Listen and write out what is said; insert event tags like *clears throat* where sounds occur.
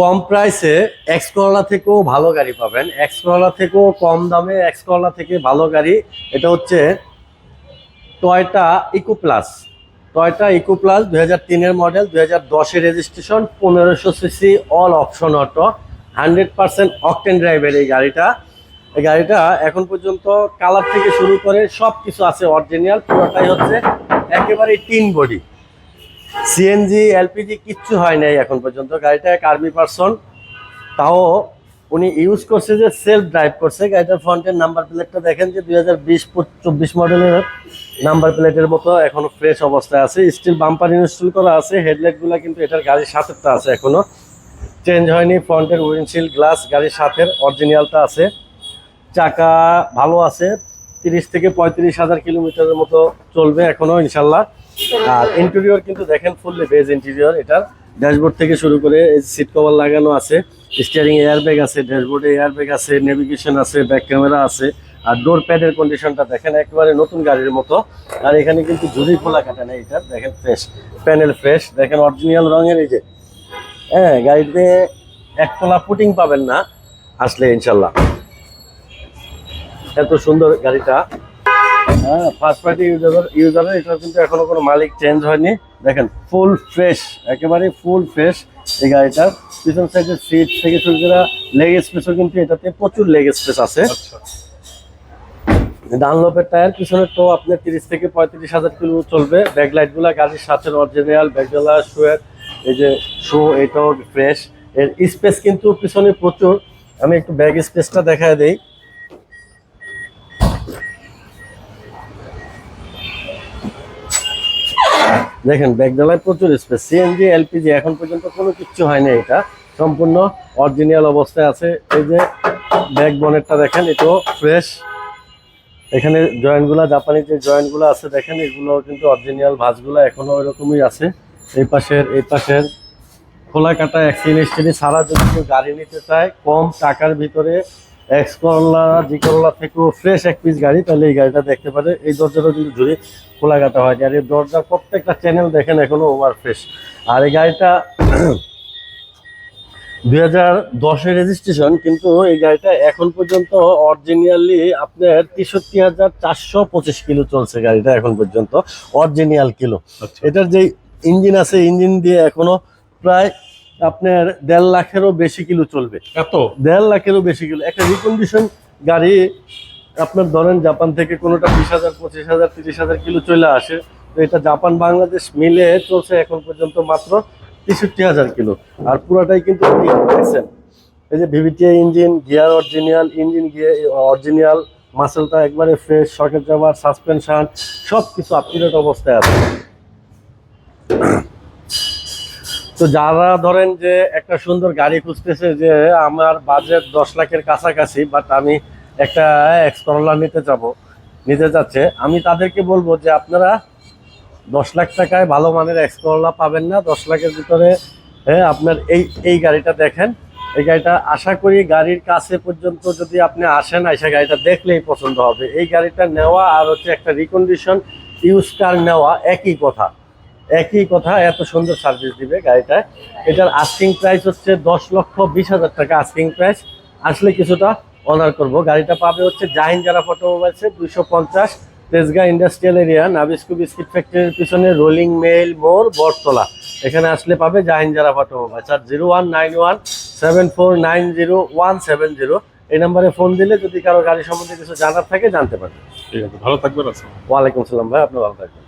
কম প্রাইসে X Corolla থেকেও ভালো গাড়ি পাবেন। এক্স করলা থেকেও কম দামে এক্স করলা থেকে ভালো গাড়ি। এটা হচ্ছে Toyota Echo plus Toyota Echo plus দুই হাজার তিনের মডেল দু হাজার দশের রেজিস্ট্রেশন পনেরোশো CC all option auto hundred percent octane ড্রাইভের এই গাড়িটা। এই গাড়িটা এখন পর্যন্ত কালার থেকে শুরু করে সব কিছু আছে অরিজিনাল পুরোটাই হচ্ছে একেবারে টিন বডি। সিএনজি এলপিজি কিচ্ছু হয় নাই এখন পর্যন্ত। গাড়িটা এক আর্মি পার্সন? তাও উনি ইউজ করছে যে সেলফ ড্রাইভ করছে। গাড়িটার ফ্রন্টের নাম্বার প্লেটটা দেখেন যে দুই হাজার বিশ চব্বিশ মডেলের নাম্বার প্লেটের মতো এখনও ফ্রেশ অবস্থায় আছে। স্টিল বাম্পার ইনস্টল করা আছে হেডলাইটগুলো কিন্তু এটার গাড়ির সাথেরটা আছে এখনও। চেঞ্জ হয়নি ফ্রন্টের উইন্ডশিল্ড গ্লাস গাড়ির সাথের অরিজিনালটা আছে। চাকা ভালো আছে, তিরিশ থেকে পঁয়ত্রিশ হাজার কিলোমিটারের মতো চলবে এখনও ইনশাল্লাহ। আর ইন্টেরিয়র কিন্তু দেখেন ফুললি বেজ ইন্টেরিয়র এটার ড্যাশবোর্ড থেকে শুরু করে সিট কভার লাগানো আছে স্টিয়ারিং এয়ার ব্যাগ আছে ড্যাশবোর্ডে এয়ার ব্যাগ আছে নেভিগেশন আছে ব্যাক ক্যামেরা আছে, আর ডোর প্যাডের কন্ডিশনটা দেখেন একেবারে নতুন গাড়ির মতো। আর এখানে কিন্তু ঝুড়ি খোলা কাটা নেই, এটা দেখেন ফ্রেশ প্যানেল ফ্রেশ দেখেন অরিজিনাল রঙের এই যে হ্যাঁ গাড়িতে এক তলা পুটিং পাবেন না, আসলে ইনশাল্লাহ। এত সুন্দর গাড়িটা। হ্যাঁ ফার্স্ট পার্টি ইউজার ইউজারের কিন্তু এখনও কোনো মালিক চেঞ্জ হয়নি। দেখেন ফুল ফ্রেশ একেবারে ফুল ফ্রেশ এই গাড়িটার। পিছন সাইডের সিট থেকে শুরু করে লেগ স্পেসও কিন্তু এটাতে প্রচুর লেগ স্পেস আছে। ডানলপের টায়ার পিছনে তো আপনার তিরিশ থেকে পঁয়ত্রিশ হাজার কিলো চলবে। গাড়ির সাথে অরিজিনাল ব্যাকডালা শুয়ের এই যে শো এটাও ফ্রেশ এর স্পেস কিন্তু পিছনে প্রচুর। আমি একটু ব্যাগ স্পেসটা দেখায় দেই। দেখেন ব্যাগডালায় প্রচুর স্পেস সিএনজি এলপিজি এখন পর্যন্ত কোনো কিচ্ছু হয়নি এটা। সম্পূর্ণ অরিজিনাল অবস্থায় আছে। এই যে ব্যাক বনেটটা দেখেন, এটাও ফ্রেশ এখানে জয়েন্টগুলা জাপানি যে জয়েন্টগুলো আছে, দেখেন এগুলো কিন্তু অরিজিনাল ভাঁজগুলো এখনও ওইরকমই আছে। এই পাশের এই পাশের খোলা কাটা অ্যাক্সিডেন্ট সারা যদি গাড়ি নিতে চায়, কম টাকার ভিতরে এক্স করলা জি করলা থেকেও ফ্রেশ এক পিস গাড়ি তাহলে এই গাড়িটা দেখতে পারে। এই দরজাটা কিন্তু ঝুড়ি খোলা কাটা হয় আর এই দরজার প্রত্যেকটা চ্যানেল দেখেন এখনও ওভার ফ্রেশ আর এই গাড়িটা *clears throat* দুই হাজার দশের রেজিস্ট্রেশন কিন্তু এই গাড়িটা এখন পর্যন্ত অরিজিনালি আপনার তেষট্টি হাজার চারশো পঁচিশ কিলো চলছে গাড়িটা এখন পর্যন্ত অরিজিনাল কিলো। আচ্ছা। এটার যে ইঞ্জিন আছে ইঞ্জিন দিয়ে এখনও প্রায় আপনার দেড় লাখেরও বেশি কিলো চলবে। এত? দেড় লাখেরও বেশি কিলো। একটা রিকন্ডিশন গাড়ি আপনার ধরেন জাপান থেকে কোনোটা বিশ হাজার পঁচিশ হাজার তিরিশ হাজার কিলো চলে আসে। তো এটা জাপান বাংলাদেশ মিলে চলছে এখন পর্যন্ত মাত্র তেষট্টি হাজার কিলো। আর পুরাটাই কিন্তু দেখছেন? এই যে VVTI engine gear original engine gear original মাসেলটা একবারে ফ্রেশ শকেট জাবার সাসপেনশন সব কিছু আপ অবস্থায় আছে। তো যারা ধরেন যে একটা সুন্দর গাড়ি খুঁজতেছে যে আমার বাজেট দশ লাখের কাছাকাছি বাট আমি একটা এক্সকরলা নিতে যাব, নিতে যাচ্ছে, আমি তাদেরকে বলব যে আপনারা দশ লাখ টাকায় ভালো মানের এক্সকরলা পাবেন না। দশ লাখের ভিতরে হ্যাঁ আপনার এই এই গাড়িটা দেখেন। এই গাড়িটা আশা করি গাড়ির কাছে পর্যন্ত যদি আপনি আসেন, এসে গাড়িটা দেখলেই পছন্দ হবে। এই গাড়িটা নেওয়া আর হচ্ছে একটা রিকন্ডিশন ইউজ কার নেওয়া একই কথা। একই কথা এত সুন্দর সার্ভিস দিবে গাড়িটায় এটার আস্কিং প্রাইস হচ্ছে দশ লক্ষ বিশ হাজার টাকা আস্কিং প্রাইস আসলে কিছুটা অনার করব। গাড়িটা পাবে হচ্ছে জাহিন যারা ফটোমোবাইলসে দুইশো পঞ্চাশ Tejgaon industrial area Nabisco biscuit ফ্যাক্টরির পিছনে রোলিং মেল মোর বটতলা। এখানে আসলে পাবে জাহিন যারা ফটোমোবাইলস আর zero one nine one seven four nine zero one seven zero এই নাম্বারে ফোন দিলে যদি কারও গাড়ি সম্বন্ধে কিছু জানার থাকে জানতে পারবেন ঠিক আছে ভালো থাকবেন ওয়ালাইকুম সালাম ভাই আপনি ভালো থাকবেন।